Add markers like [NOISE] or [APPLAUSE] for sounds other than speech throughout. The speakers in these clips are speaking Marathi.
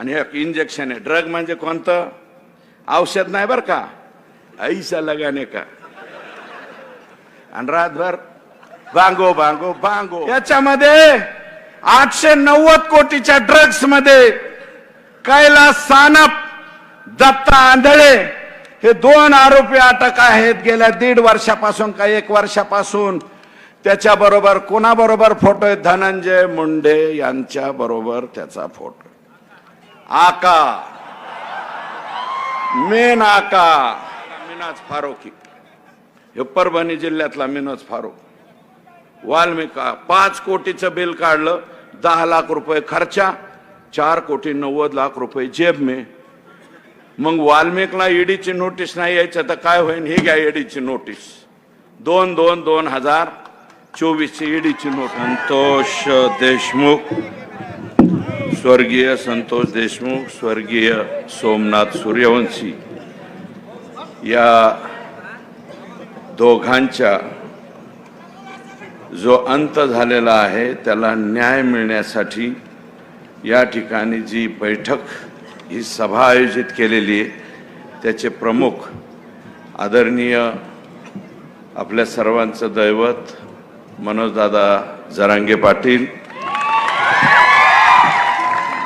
आणि एक इंजेक्शन आहे ड्रग म्हणजे कोणतं औषध नाही बरं का ऐसा लगाने का आणि रातभर बांगो बांगो बांगो याच्यामध्ये आठशे नव्वद कोटीच्या ड्रग्समध्ये कैलास सानप दत्ता आंधळे हे दोन आरोपी अटक आहेत गेल्या दीड वर्षापासून का एक वर्षापासून त्याच्या बरोबर कोणाबरोबर फोटो आहे धनंजय मुंडे यांच्या बरोबर त्याचा फोटो आका मेन आका मिनाज फारोखी. हे परभणी जिल्ह्यातला मिनोज फारोक वाल्मिका पाच कोटीचं बिल काढलं दहा लाख रुपये खर्चा चार कोटी नव्वद लाख रुपये जेब मे. मग वाल्मिकला ईडीची नोटीस नाही यायचं तर काय होईल ही घ्या ईडीची नोटीस. दोन दोन दोन हजार चोवीसची ईडीची नोट संतोष देशमुख. स्वर्गीय संतोष देशमुख स्वर्गीय सोमनाथ सूर्यवंशी या दोघांच्या जो अंत झालेला आहे त्याला न्याय मिळण्यासाठी या ठिकाणी जी बैठक ही सभा आयोजित केलेली आहे त्याचे प्रमुख आदरणीय आपल्या सर्वांचं दैवत मनोजदादा जरांगे पाटील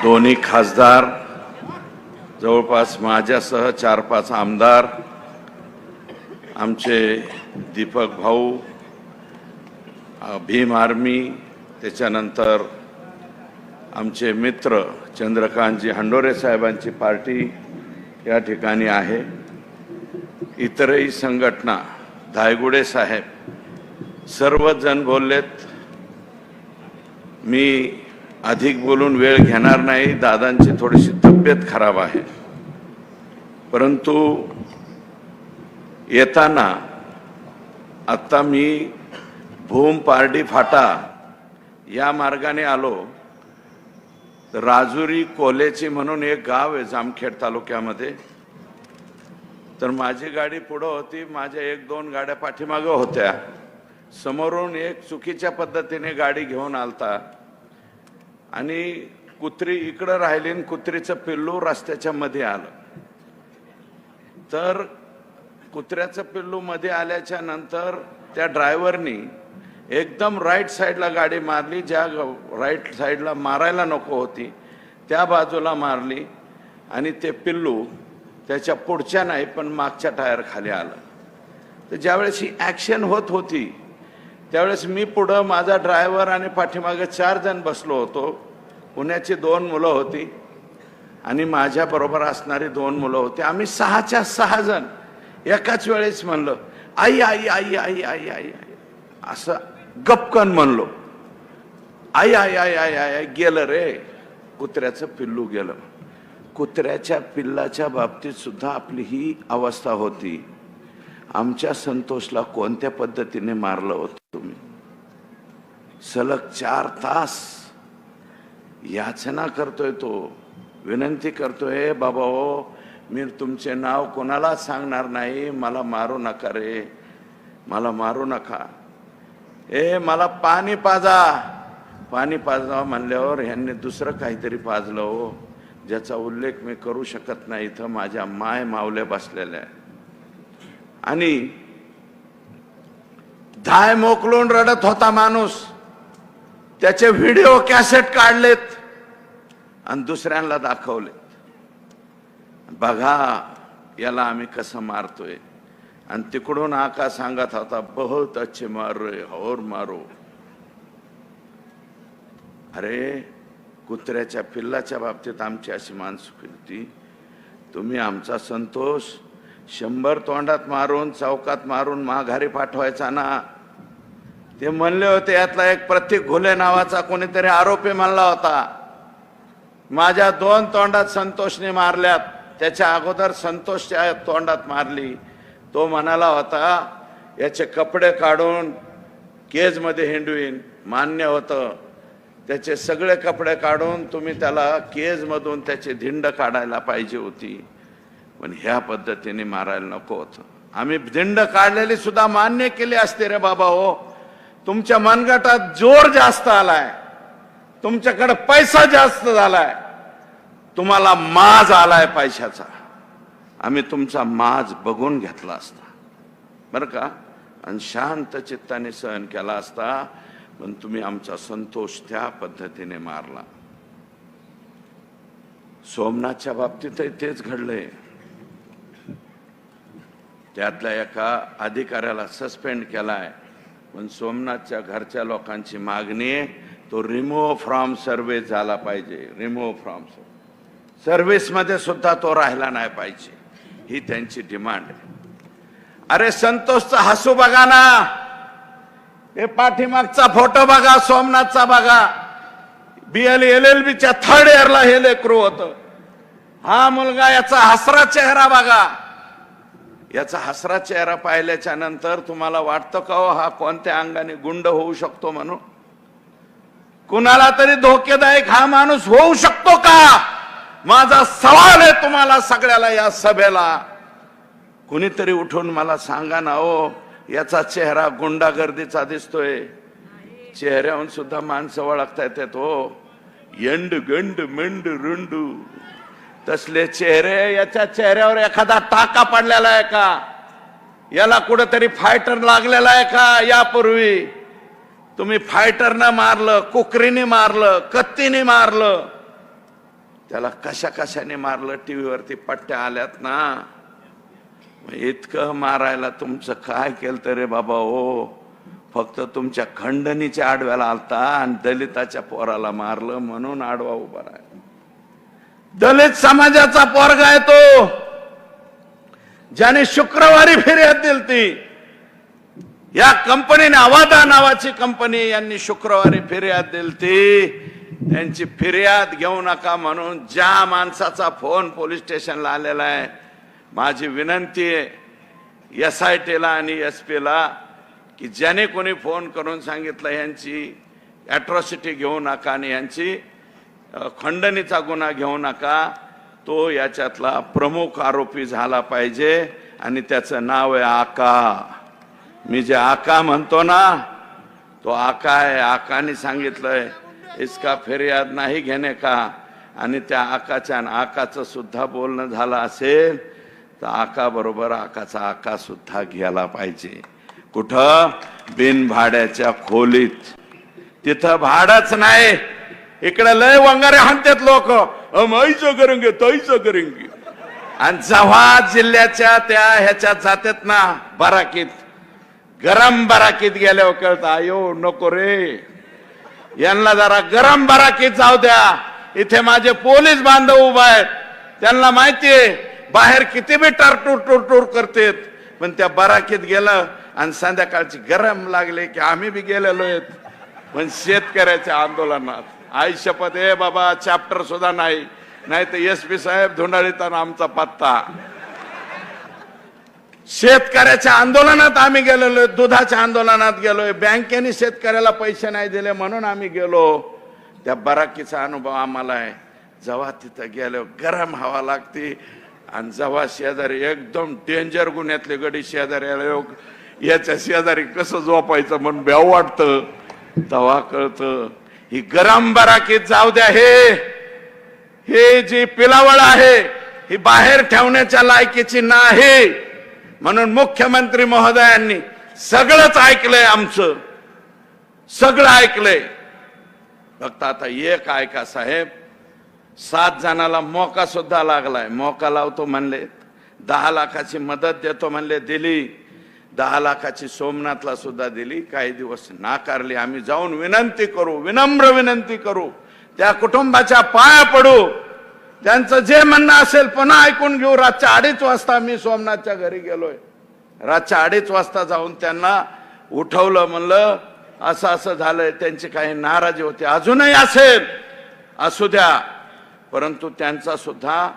दोन्ही खासदार जवळपास माझ्यासह चार पाच आमदार आमचे दीपक भाऊ भीम आर्मी त्याच्यानंतर आमचे मित्र चंद्रकांतजी हंडोरे साहेबांची पार्टी या ठिकाणी आहे. इतरही संघटना धायगुडे साहेब सर्वजण बोललेत. मी अधिक बोलून वेळ घेणार नाही दादांची थोडीशी तब्येत खराब आहे. परंतु येताना आत्ता मी भूम पारडी फाटा या मार्गाने आलो. राजुरी कोलेची म्हणून एक गाव आहे जामखेड तालुक्यामध्ये. तर माझी गाडी पुढं होती माझ्या एक दोन गाड्या पाठीमागं होत्या. समोरून एक चुकीच्या पद्धतीने गाडी घेऊन आलता. आणि कुत्री इकडं राहिली आणि कुत्रीचं पिल्लू रस्त्याच्या मध्ये आलं. तर कुत्र्याचं पिल्लू मध्ये आल्याच्यानंतर त्या ड्रायव्हरनी एकदम राईट साईडला गाडी मारली ज्या राईट साईडला मारायला नको होती त्या बाजूला मारली आणि ते पिल्लू त्याच्या पुढच्या नाही पण मागच्या टायर खाली आलं. तर ज्यावेळेस ही ॲक्शन होत होती त्यावेळेस मी पुढं माझा ड्रायव्हर आणि पाठीमागे चार जण बसलो होतो. पुण्याची दोन मुलं होती आणि माझ्याबरोबर असणारी दोन मुलं होती. आम्ही सहाच्या सहा जण एकाच वेळेस म्हणलं आई आई आई आई आई आई आई. असं गपकन म्हणलो. आई आई आई आई आई आई गेलं रे. कुत्र्याचं पिल्लू गेलं. कुत्र्याच्या पिल्लाच्या बाबतीत सुद्धा आपली ही अवस्था होती. आमच्या संतोषला कोणत्या पद्धतीने मारलं होतं? तुम्ही. सलग चार तास याचना करतोय तो. विनंती करतोय बाबा हो मी तुमचे नाव कोणाला सांगणार नाही? मला मारू नका रे. मला मारू नका. ए मला पाणी पाजा. पाणी पाजा म्हणल्यावर ह्यांनी दुसरं काहीतरी पाजलं हो. ज्याचा उल्लेख मी करू शकत नाही इथं. माझ्या माय मावल्या बसलेल्या आहे आणि धाय मोकलून रडत होता माणूस. त्याचे व्हिडिओ कॅसेट काढलेत आणि दुसऱ्यांना दाखवलेत. बघा याला आम्ही कसं मारतोय. आणि तिकडून आका सांगत होता बहुत अच्छे मार रे हो और मारो. अरे कुत्र्याच्या पिल्लाच्या बाबतीत आमची अशी मानसिक होती. तुम्ही आमचा संतोष. शंभर तोंडात मारून चौकात मारून माघारी पाठवायचा ना. ते म्हणले होते यातला एक प्रतीक घुले नावाचा कोणीतरी आरोपी म्हणला होता. माझ्या दोन तोंडात संतोषने मारल्यात. त्याच्या अगोदर संतोषच्या तोंडात मारली. तो म्हणाला होता याचे कपडे काढून केजमध्ये हिंडवीन. मान्य होतं. त्याचे सगळे कपडे काढून तुम्ही त्याला केजमधून त्याची धिंड काढायला पाहिजे होती. पण ह्या पद्धतीने मारायला नको होतं. आम्ही धिंड काढलेली सुद्धा मान्य केली असते रे बाबा हो. तुमच्या मनगटात जोर जास्त आलाय. तुमच्याकडे पैसा जास्त झालाय. तुम्हाला माज आलाय पैशाचा. आम्ही तुमचा माज बघून घेतला असता. बरं का? आणि शांत चित्ताने सहन केला असता पण तुम्ही आमचा संतोष त्या पद्धतीने मारला. सोमनाथच्या बाबतीतही तेच घडलंय. त्यातल्या एका अधिकाऱ्याला सस्पेंड केलाय. पण सोमनाथच्या घरच्या लोकांची मागणी आहे तो रिमूव्ह फ्रॉम सर्व्हिस झाला पाहिजे. रिमूव्ह फ्रॉम सर्व्हिसमध्ये सुद्धा तो राहिला नाही पाहिजे. ही त्यांची डिमांड आहे. अरे संतोषचा हसू बघा ना. हे पाठीमागचा फोटो बघा सोमनाथचा बघा. बीएल एल एल बीच्या थर्ड इयरला हे लेकरू होत. हा मुलगा याचा हसरा चेहरा बघा. याचा हसरा चेहरा पाहिल्याच्या नंतर तुम्हाला वाटतं का हो हा कोणत्या अंगाने गुंड होऊ शकतो म्हणून? कुणाला तरी धोकेदायक हा माणूस होऊ शकतो का? माझा सवाल आहे तुम्हाला सगळ्याला या सभेला. कुणीतरी उठून मला सांगा ना ओ याचा चेहरा गुंडागर्दीचा दिसतोय. चेहऱ्याहून सुद्धा माणसं ओळखता येतात हो. यंड गंड मेंड रुंडू. तसले चेहरे याच्या चेहऱ्यावर एखादा टाका पडलेला आहे का? याला कुठेतरी फायटर लागलेला आहे का? यापूर्वी तुम्ही फायटरनं मारलं कुकरीने मारलं कत्तीने मारलं त्याला कशा कशाने मारलं? टीव्हीवरती पट्ट्या आल्यात ना? इतकं मारायला तुमचं काय केलं तर रे बाबा हो? फक्त तुमच्या खंडणीच्या आडव्याला आलता आणि दलिताच्या पोराला मारलं म्हणून आडवा उभा राहिला. दलित समाजाचा पोरगा आहे तो. ज्याने शुक्रवारी फिर्याद दिली ती या कंपनीने अवादा नावाची कंपनी यांनी शुक्रवारी फिर्याद दिली ती त्यांची फिर्याद घेऊ नका म्हणून ज्या माणसाचा फोन पोलीस स्टेशनला आलेला आहे माझी विनंती आहे एस आय टीला आणि एस पीला की ज्याने कोणी फोन करून सांगितलं यांची ॲट्रॉसिटी घेऊ नका आणि यांची खंडणीचा गुन्हा घेऊ नका. तो याच्यातला प्रमुख आरोपी झाला पाहिजे आणि त्याचं नाव आहे आका. मी जे आका म्हणतो ना तो आका आहे. आकाने सांगितलंय इसका फिर्याद नाही घेणे का? आणि त्या आकाच्या आकाचं सुद्धा बोलणं झालं असेल तर आका बरोबर आकाचा आका सुद्धा घ्यायला पाहिजे. कुठं? बिन भाड्याच्या खोलीत. तिथं भाडच नाही. इकडे लय वंगारे हाणतात लोक. माईचं करेंगे तईचं करेंगे आणि जव्हा जिल्ह्याच्या त्या ह्याच्यात जातात ना बराकीत गरम बराकीत गेल्यावर कळत आयो नको रे. यांना जरा गरम बराकीत जाऊ द्या. इथे माझे पोलीस बांधव उभा आहेत. त्यांना माहितीये बाहेर किती बी टरटूर टूर करतेत. पण त्या बराकीत गेलं आणि संध्याकाळची गरम लागले की आम्ही बी गेलेलो आहेत. पण शेतकऱ्याच्या आंदोलनात. आई शपथ ए बाबा चॅप्टर सुद्धा नाही. नाही तर एस पी साहेब धुंडाळीताना आमचा पत्ता. शेतकऱ्याच्या आंदोलनात आम्ही गेलेलो दुधाच्या आंदोलनात गेलोय. बँकेने शेतकऱ्याला पैसे नाही दिले म्हणून आम्ही गेलो. त्या बराकीचा अनुभव आम्हाला आहे. जेव्हा तिथं गेलो गरम हवा लागते. आणि जेव्हा शेजारी एकदम डेंजर गुन्ह्यातले गडी शेजारी आलो याच्या शेजारी कसं झोपायचं? म्हणून ब्याव वाटतं. तेव्हा कळतं ही गरम बराकीत जाऊ द्या हे. हे जी पिलावळ आहे ही बाहेर ठेवण्याच्या लायकीची नाही. म्हणून मुख्यमंत्री महोदयांनी सगळंच ऐकलंय आमचं. सगळं ऐकलंय. फक्त आता एक ऐका साहेब. सात जणाला मोका सुद्धा लागलाय. मोका लावतो म्हणले दहा लाखाची मदत देतो म्हणले दिली. दहा लाखाची सोमनाथला सुद्धा दिली. काही दिवस नाकारली. आम्ही जाऊन विनंती करू विनम्र विनंती करू. त्या कुटुंबाच्या पाया पडू. त्यांचं जे म्हणणं असेल पुन्हा ऐकून घेऊ. रातच्या अडीच वाजता मी सोमनाथच्या घरी गेलोय. रातच्या अडीच वाजता जाऊन त्यांना उठवलं म्हणलं असं असं झालंय. त्यांची काही नाराजी होती. अजूनही असेल. असू द्या. परंतु त्यांचा सुद्धा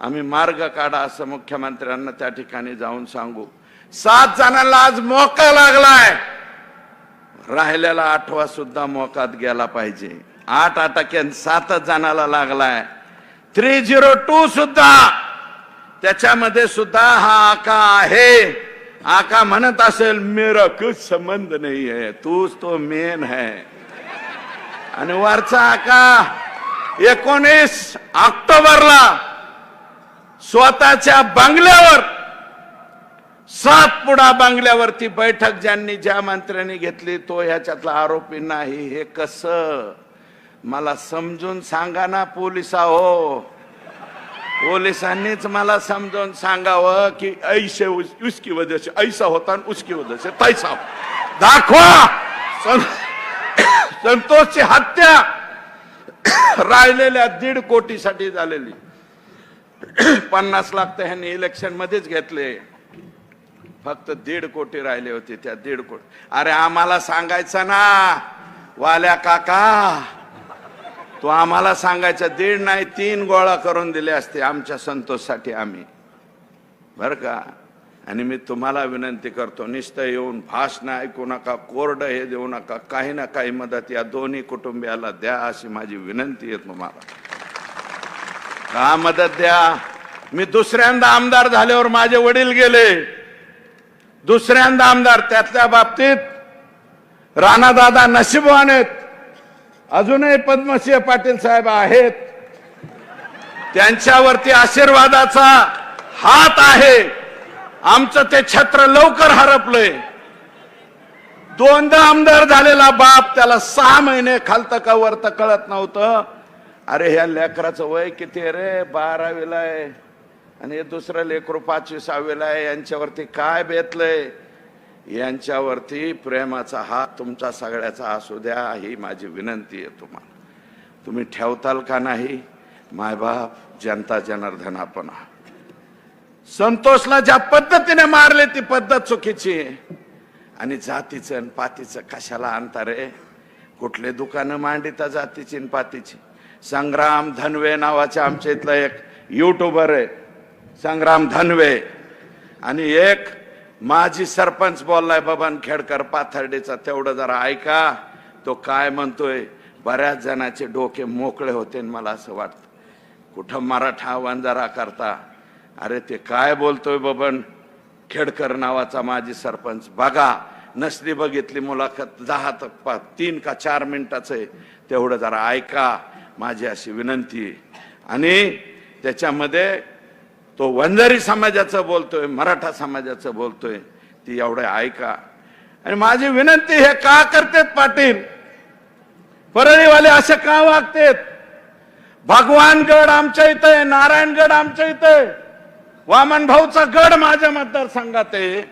आम्ही मार्ग काढा असं मुख्यमंत्र्यांना त्या ठिकाणी जाऊन सांगू. सात जणांना आज मोका लागलाय. राहिलेला आठवा सुद्धा मोकात गेला पाहिजे. आठ अटक्यान सातच जणाला लागलाय. थ्री झिरो टू सुद्धा. त्याच्यामध्ये सुद्धा हा आका आहे. आका म्हणत असेल मेरा कुछ संबंध नाही आहे तूच तो मेन है. आणि वरचा आका एकोणीस ऑक्टोबरला स्वतःच्या बंगल्यावर सातपुडा बांगल्यावरती बैठक ज्यांनी ज्या मंत्र्यांनी घेतली तो ह्याच्यातला आरोपी नाही. हे कस? मला समजून सांगा ना पोलिसा हो पोलिसांनीच मला समजून सांगावं की ऐसे उसकी वजह से ऐसा होता आणि उसकी वजह से तैसा हो. दाखवा! सं- संतोषची हत्या राहिलेल्या दीड कोटीसाठी झालेली. पन्नास लाख तर ह्यांनी इलेक्शन मध्येच घेतले. फक्त दीड कोटी राहिले होते त्या दीड कोटी. अरे आम्हाला सांगायचं ना वाल्या काका तो आम्हाला सांगायचा दीड नाही तीन गोळा करून दिले असते आमच्या संतोषसाठी आम्ही. बर का? आणि मी तुम्हाला विनंती करतो निस्त येऊन भाषण ऐकू नका कोरड हे देऊ नका काही ना काही मदत या दोन्ही कुटुंबियाला द्या अशी माझी विनंती आहे तुम्हाला. का मदत द्या? मी दुसऱ्यांदा आमदार झाल्यावर माझे वडील गेले. दुसऱ्यांदा आमदार त्यातल्या बाबतीत राणादादा नशीबवान आहेत. अजूनही पद्मसिंह पाटील साहेब आहेत. त्यांच्यावरती आशीर्वादाचा हात आहे. आमचं ते छत्र लवकर हरपलंय. दोनदा आमदार झालेला बाप त्याला सहा महिने खालत का वरत कळत नव्हतं. अरे ह्या लेकराचं वय किती रे? बारावीला आहे. आणि हे दुसरं लेकरू पाचवी सहावीला आहे यांच्यावरती काय बेतलंय? यांच्यावरती प्रेमाचा हात तुमचा सगळ्याचा असू द्या ही माझी विनंती आहे तुम्हाला. तुम्ही ठेवताल का नाही? मायबाप जनता जनार्दन आपण संतोषला ज्या पद्धतीने मारले ती पद्धत चुकीची आहे. आणि जातीचं आणि पातीचं कशाला आणता रे कुठले दुकानं मांडिता जातीची आणि पातीची? संग्राम धनवे नावाच्या आमच्या इथला एक युट्यूबर आहे. संग्राम धनवे. आणि एक माजी सरपंच बोललाय बबन खेडकर पाथर्डीचा तेवढं जरा ऐका. तो काय म्हणतोय बऱ्याच जणाचे डोके मोकळे होते मला असं वाटतं. कुठं मराठा वंजारा करता? अरे ते काय बोलतोय बबन खेडकर नावाचा माजी सरपंच. बघा नसली बघितली मुलाखत दहा तर पा- तीन का चार मिनिटाचं आहे. तेवढं जरा ऐका. माझी अशी विनंती आणि त्याच्यामध्ये तो वंजारी समाजाचं बोलतोय मराठा समाजाचं बोलतोय ती एवढं ऐका. आणि माझी विनंती हे का करतेत पाटील? परळीवाले असे का वागतेत? भगवानगड आमच्या इथं आहे नारायणगड आमच्या इथं आहे. वामन भाऊचा गड माझ्या मतदारसंघात आहे.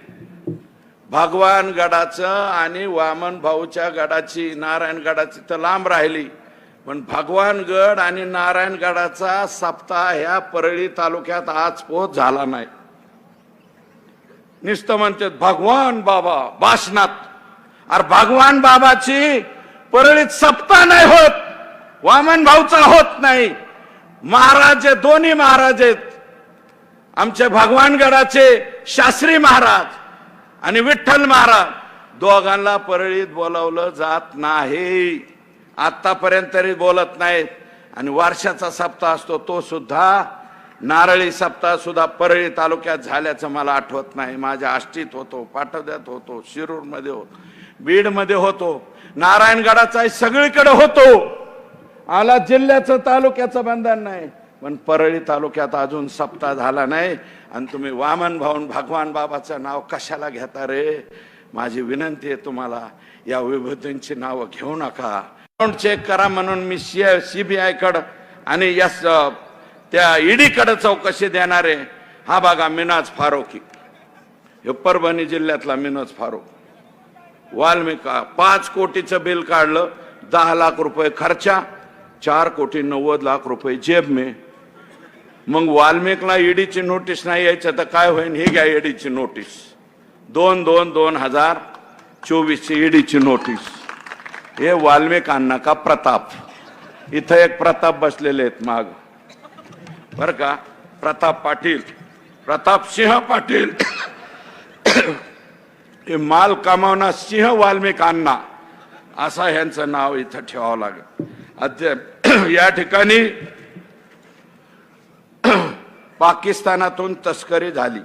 भगवान गडाचं आणि वामन भाऊच्या गडाची नारायण गडाची तर लांब राहिली. पण भगवानगड आणि नारायणगडाचा सप्ताह ह्या परळी तालुक्यात आज पोच झाला नाही. नुसतं म्हणतात भगवान बाबा भाषणात अरे भगवान बाबाची परळीत सप्ताह नाही होत वामन भाऊचा होत नाही. महाराज दोन्ही महाराज आहेत. आमचे भगवानगडाचे शास्त्री महाराज आणि विठ्ठल महाराज. दोघांना परळीत बोलावलं जात नाही. आत्तापर्यंत तरी बोलत नाहीत. आणि वर्षाचा सप्ताह असतो तो सुद्धा नारळी सप्ताह सुद्धा परळी तालुक्यात झाल्याचं मला आठवत नाही. माझ्या आष्टीत होतो पाठोद्यात होतो शिरूरमध्ये होतो बीडमध्ये होतो नारायणगडाचा सगळीकडे होतो. आला जिल्ह्याचं तालुक्याचं बंधन नाही. पण परळी तालुक्यात अजून सप्ताह झाला नाही. आणि तुम्ही वामन भाऊन भगवान बाबाचं नाव कशाला घेता रे? माझी विनंती आहे तुम्हाला या विभूतींची नावं घेऊ नका. अकाउंट चेक करा म्हणून मी सी सी बी आयकडं आणि यस त्या ईडीकडं चौकशी देणारे. हा बघा मिनाज फारोकी. हे परभणी जिल्ह्यातला मिनोज फारोख वाल्मिका पाच कोटीचं बिल काढलं दहा लाख रुपये खर्चा चार कोटी नव्वद लाख रुपये जेब में. मग वाल्मिकला ईडीची नोटीस नाही यायचं तर काय होईल ही घ्या ईडीची नोटीस. दोन दोन दोन हजार चोवीसची ईडीची नोटीस. हे वाल्मिकांना का प्रताप? इथं एक प्रताप बसलेले आहेत माग. बर का? प्रताप पाटील. प्रताप सिंह पाटील. हे माल कमावणार सिंह वाल्मिकांना. असं ह्यांचं नाव इथं ठेवावं लागेल. अद्याप या ठिकाणी पाकिस्तानातून तस्करी झाली.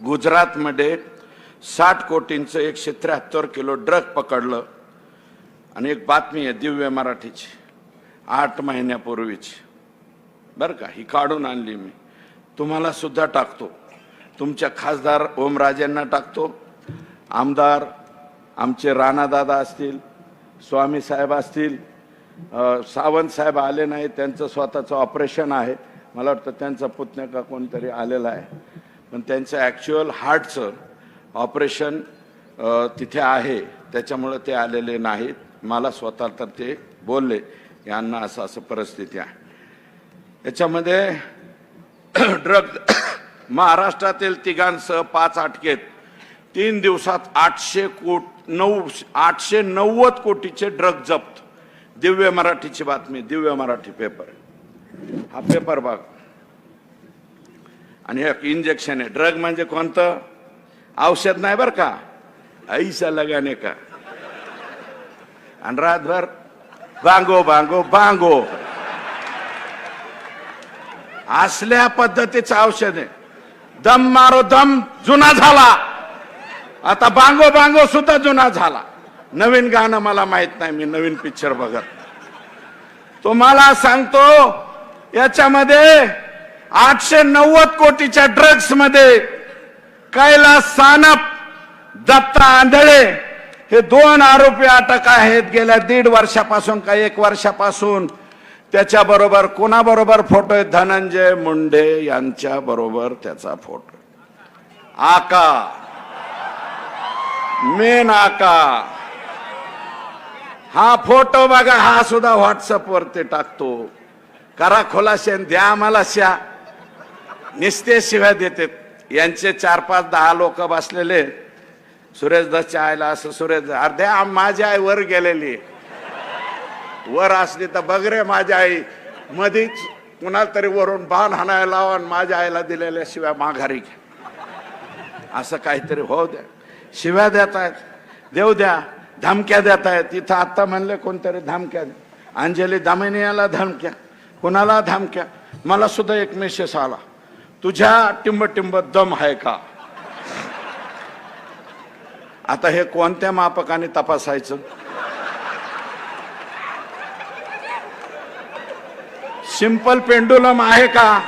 गुजरातमध्ये साठ कोटींचं एकशे त्र्याहत्तर किलो ड्रग पकडलं. आणि एक बातमी आहे दिव्य मराठीची आठ महिन्यापूर्वीची बरं का ही काढून आणली मी तुम्हाला सुद्धा टाकतो तुमच्या खासदार ओमराजेंना टाकतो आमदार आमचे राणादादा असतील स्वामी साहेब असतील सावंत साहेब आले नाही त्यांचं स्वतःचं ऑपरेशन आहे मला वाटतं त्यांचा पुतण्या का कोणतरी आलेला आहे पण त्यांचं ॲक्च्युअल हार्टचं ऑपरेशन तिथे आहे त्याच्यामुळं ते आलेले नाहीत मला स्वतः तर ते बोलले यांना असं असं परिस्थिती आहे. याच्यामध्ये [CLEARS THROAT] ड्रग [CLEARS THROAT] महाराष्ट्रातील तिघांसह पाच अटकेत. तीन दिवसात आठशे कोट नऊ आठशे नव्वद कोटीचे ड्रग जप्त. दिव्य मराठीची बातमी दिव्य मराठी पेपर हा पेपर बघ. आणि एक इंजेक्शन आहे. ड्रग म्हणजे कोणतं? औषध नाही बरं का? ऐसा लगाने का. आणि बांगो बांगो बांगो असल्या पद्धतीचं औषध आहे. दम मारो दम जुना झाला. आता बांगो बांगो सुद्धा जुना झाला. नवीन गाणं मला माहीत नाही मी नवीन पिक्चर बघत तुम्हाला सांगतो याच्यामध्ये आठशे नव्वद कोटीच्या ड्रग्समध्ये कैलास सानप दत्ता आंधळे हे दोन आरोपी अटक आहेत. गेल्या दीड वर्षापासून का एक वर्षापासून त्याच्याबरोबर कोणाबरोबर फोटो आहे धनंजय मुंडे यांच्या बरोबर त्याचा फोटो आका. मेन आका. हा फोटो बघा हा सुद्धा व्हॉट्सअप वरती टाकतो. करा खोलाशे द्या आम्हाला श्या निस्ते शिव्या देते. यांचे चार पाच दहा लोक बसलेले सुरेश दसच्या आईला असं सुरेश दस- अर्ध्या माझी आई वर गेलेली. वर असली तर बघ रे माझी आई. मधीच कुणाला तरी वरून बाण हाणायला आणि माझ्या आईला दिलेल्या शिव्या माघारी घ्या. असं काहीतरी हो द्या. शिव्या देत आहेत. देऊ द्या. धमक्या देत आहेत. इथं आत्ता म्हणले कोणतरी धमक्या द्या. अंजली दामिनियाला धमक्या. कुणाला धमक्या? मला सुद्धा एक मेसेज आला. तुझ्या टिंब टिंब दम आहे का? आता हे कोणत्या मापकाने तपासायचं? सिंपल पेंडुलम आहे का?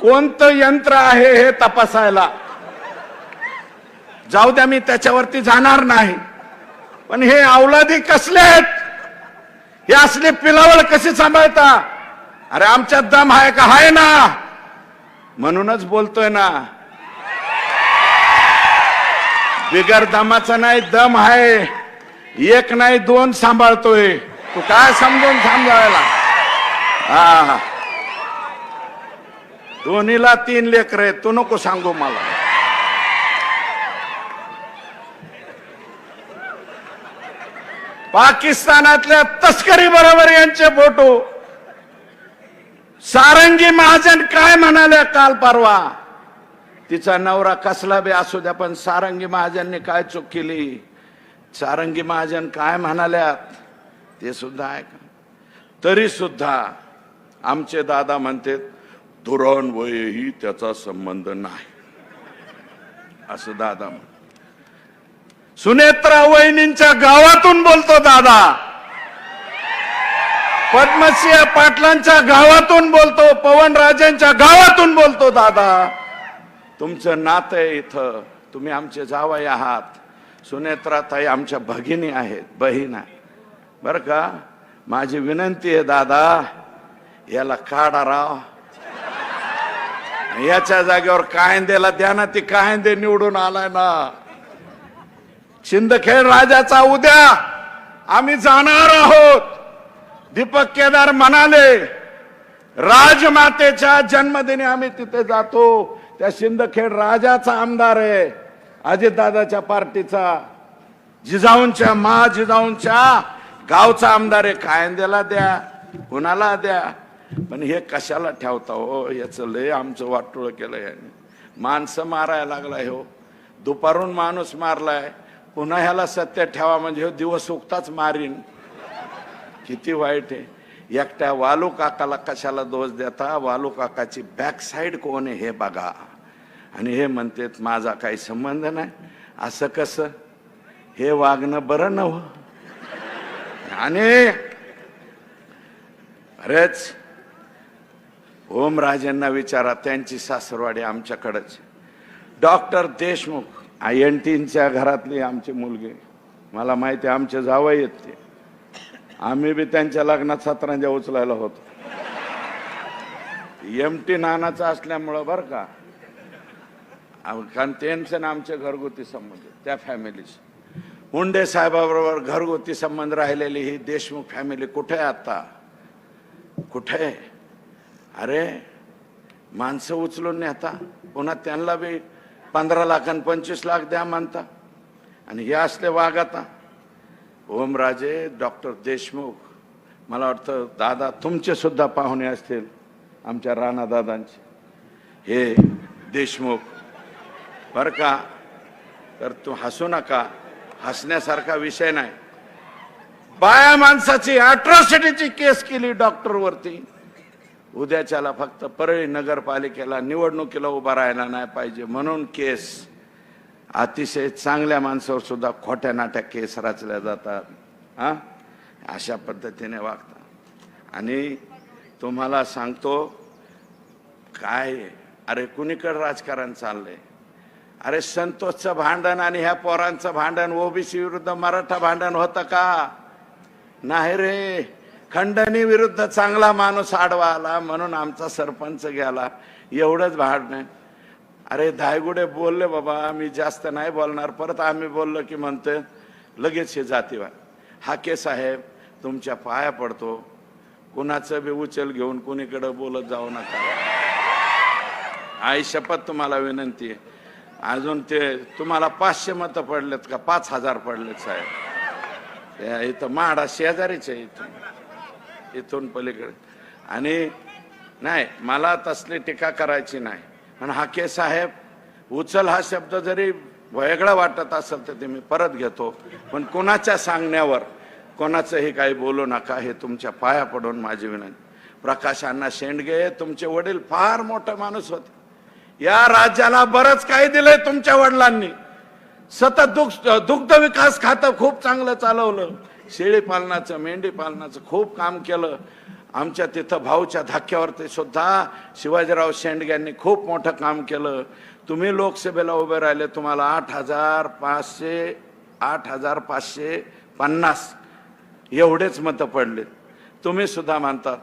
कोणतं यंत्र आहे हे तपासायला? जाऊ द्या मी त्याच्यावरती जाणार नाही. पण हे अवलादी कसले आहेत? हे असले पिलावळ कशी सांभाळता? अरे आमच्यात दम आहे का? आहे ना. म्हणूनच बोलतोय ना. बिगर दमाचा नाही दम आहे. एक नाही दोन सांभाळतोय. तू काय समजून सांभाळायला? हा. दोन्हीला तीन लेकर आहेत. तू नको सांगू मला. पाकिस्तानातल्या तस्करी बरोबर यांचे फोटो. सारंगी महाजन काय म्हणाले काल परवा? तिचा नवरा कसला बी असू द्या पण सारंगी महाजनने काय चूक केली? सारंगी महाजन काय म्हणाल्यात? ते सुद्धा आहे का तरी सुद्धा आमचे दादा म्हणते धुरण वयही त्याचा संबंध नाही. असं दादा म्हण. सुनेत्रा वहिनींच्या गावातून बोलतो दादा. पद्मसिंह पाटलांच्या गावातून बोलतो पवन राजेंच्या गावातून बोलतो दादा. तुमचं नातं आहे इथं. तुम्ही आमचे जावई आहात. सुनेत्राताई आमच्या भगिनी आहेत बहीण आहे. बरं का? माझी विनंती आहे दादा याला काढा राव. याच्या जागेवर कायंदेला द्या ना ती कायंदे निवडून आलाय ना. शिंदखेड राजाचा उद्या आम्ही जाणार आहोत. दीपक केदार म्हणाले राजमातेच्या जन्मदिनी आम्ही तिथे जातो. त्या शिंदखेड राजाचा आमदार आहे. अजितदादाच्या पार्टीचा जिजाऊंच्या मा जिजाऊंच्या गावचा आमदार आहे. कायंद्याला द्या कुणाला द्या. पण हे कशाला ठेवता हो? याचं लय आमचं वाटोळ केलं याने. माणसं मारायला लागलाय हो. दुपारून माणूस मारलाय. पुन्हा ह्याला सत्य ठेवा म्हणजे हो दिवस उगताच मारीन. किती वाईट आहे. एकट्या वालू काकाला कशाला दोष देता? वालू काकाची बॅक साईड कोण आहे हे बघा. आणि हे म्हणतात माझा काही संबंध नाही. असं कसं? हे वागणं बरं नव आणि बरेच ओमराजेंना विचारा त्यांची सासरवाडी आमच्याकडच. डॉक्टर देशमुख आय एन टीनच्या घरातली आमची मुलगी. मला माहिती आहे, आमचे जावई येत ते. आम्ही बी त्यांच्या लग्नात सतरांजा उचलायला होतो. एम टी नानाचा असल्यामुळं बरं का? कारण त्यांचं ना आमचे घरगुती संबंध त्या फॅमिलीचे मुंडे साहेबाबरोबर घरगुती संबंध राहिलेली ही देशमुख फॅमिली कुठे आहे आता? कुठे? आहे? अरे माणसं उचलून नेता. पुन्हा त्यांना बी पंधरा लाख आणि पंचवीस लाख द्या म्हणता. आणि हे असले वाघ आता. ओमराजे डॉक्टर देशमुख मला वाटतं दादा तुमचे सुद्धा पाहुणे असतील आमच्या राणा दादांचे. हे देशमुख बर का? तर तू हसू नका. हसण्यासारखा विषय नाही. बाया माणसाची अॅट्रॉसिटीची केस केली डॉक्टरवरती उद्याच्याला फक्त परळी नगरपालिकेला निवडणुकीला उभा राहायला नाही पाहिजे म्हणून केस. अतिशय चांगल्या माणसावर सुद्धा खोट्या नाट्या केस रचल्या जातात. हा? अशा पद्धतीने वागतात. आणि तुम्हाला सांगतो काय आहे? अरे कुणीकडे राजकारण चाललंय? अरे संतोषचं भांडण आणि ह्या पोरांचं भांडण ओबीसी विरुद्ध मराठा भांडण होतं का? नाही रे. खंडणी विरुद्ध चांगला माणूस आडवा आला म्हणून आमचा सरपंच गेला. एवढंच भांडण. अरे धायगुडे बोलले बाबा आम्ही जास्त नाही बोलणार. परत आम्ही बोललो की म्हणतोय लगेच हे जातीवाद. हाके साहेब तुमच्या पाया पडतो. कुणाचं बी उचल घेऊन कुणीकडे बोलत जाऊ नका. आई शपथ तुम्हाला विनंती आहे. अजून ते तुम्हाला पाचशे मतं पडलेत का? पाच हजार पडलेत साहेब. इथं माडा शेजारीच आहे इथून. इथून पलीकडे. आणि नाही मला तसली टीका करायची नाही. पण हा के साहेब उचल हा शब्द जरी वेगळा वाटत असेल तर ते मी परत घेतो. पण कोणाच्या सांगण्यावर कोणाचंही काही बोलू नका हे तुमच्या पाया पडून माझी विनंती. प्रकाश अण्णा शेंडगे तुमचे वडील फार मोठे माणूस होते. या राज्याला बरंच काही दिलंय तुमच्या वडिलांनी. सतत दुग्ध दुग्ध विकास खातं खूप चांगलं चालवलं. शेळी पालनाचं मेंढी पालनाचं खूप काम केलं. आमच्या तिथं भाऊच्या धक्क्यावरती सुद्धा शिवाजीराव शेंडग्यांनी खूप मोठं काम केलं. तुम्ही लोकसभेला उभे राहिले तुम्हाला आठ हजार पाचशे आठ हजार पाचशे पन्नास एवढेच मतं पडलेत. तुम्ही सुद्धा मानता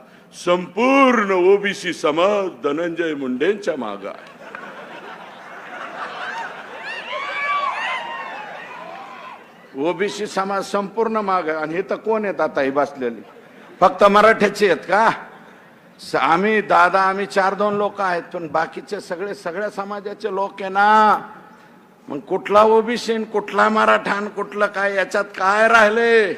संपूर्ण ओबीसी समाज धनंजय मुंडेंच्या मागा ओबीसी समाज संपूर्ण माग आणि हे तर कोण आहेत आता ही बसलेली? फक्त मराठ्याचे आहेत का? आम्ही दादा आम्ही चार दोन लोक आहेत पण बाकीचे सगळे सगळ्या समाजाचे लोक आहे ना. मग कुठला ओबीसी कुठला मराठा आणि कुठलं काय याच्यात काय राहिले?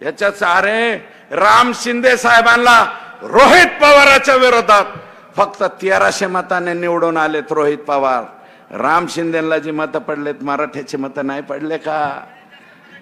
याच्यात अरे राम शिंदे साहेबांना रोहित पवाराच्या विरोधात फक्त तेराशे मताने निवडून आलेत रोहित पवार. राम शिंदेला जी मतं पडलेत मराठ्याची मतं नाही पडले का?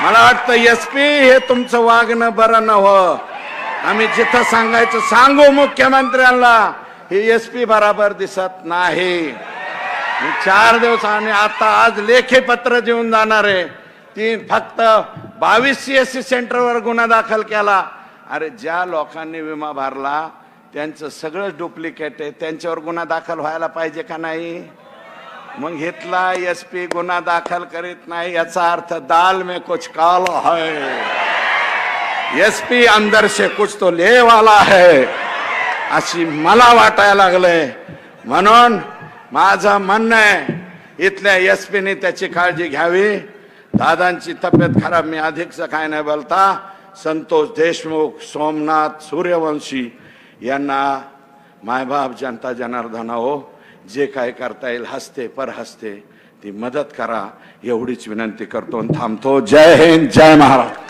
मला वाटतं एस पी हे तुमचं वागणं बरं न आम्ही जिथं सांगायचं सांगू मुख्यमंत्र्यांना हे एस पी बराबर दिसत नाही. मी चार दिवस आणि आता आज लेखी पत्र देऊन जाणार आहे. ती फक्त बावीस सी एस सी सेंटरवर गुन्हा दाखल केला. अरे ज्या लोकांनी विमा भरला त्यांचं सगळं डुप्लिकेट आहे. त्यांच्यावर गुन्हा दाखल व्हायला पाहिजे का नाही? मग घेतला एस पी गुन्हा दाखल करीत नाही याचा अर्थ दाल में कुछ काला है। एस पी अंदर से कुछ तो ले वाला है। अशी मला वाटायला लागलंय। म्हणून माझं म्हणणं आहे इथल्या एस पीने त्याची काळजी घ्यावी। दादांची तब्येत खराब मी अधिकच काय नाही बोलता। संतोष देशमुख सोमनाथ सूर्यवंशी यांना मायबाप जनता जनार्दना हो। जे काय करता येईल हसते पर हसते ती मदत करा एवढीच विनंती करतो आणि थांबतो. जय हिंद जय महाराज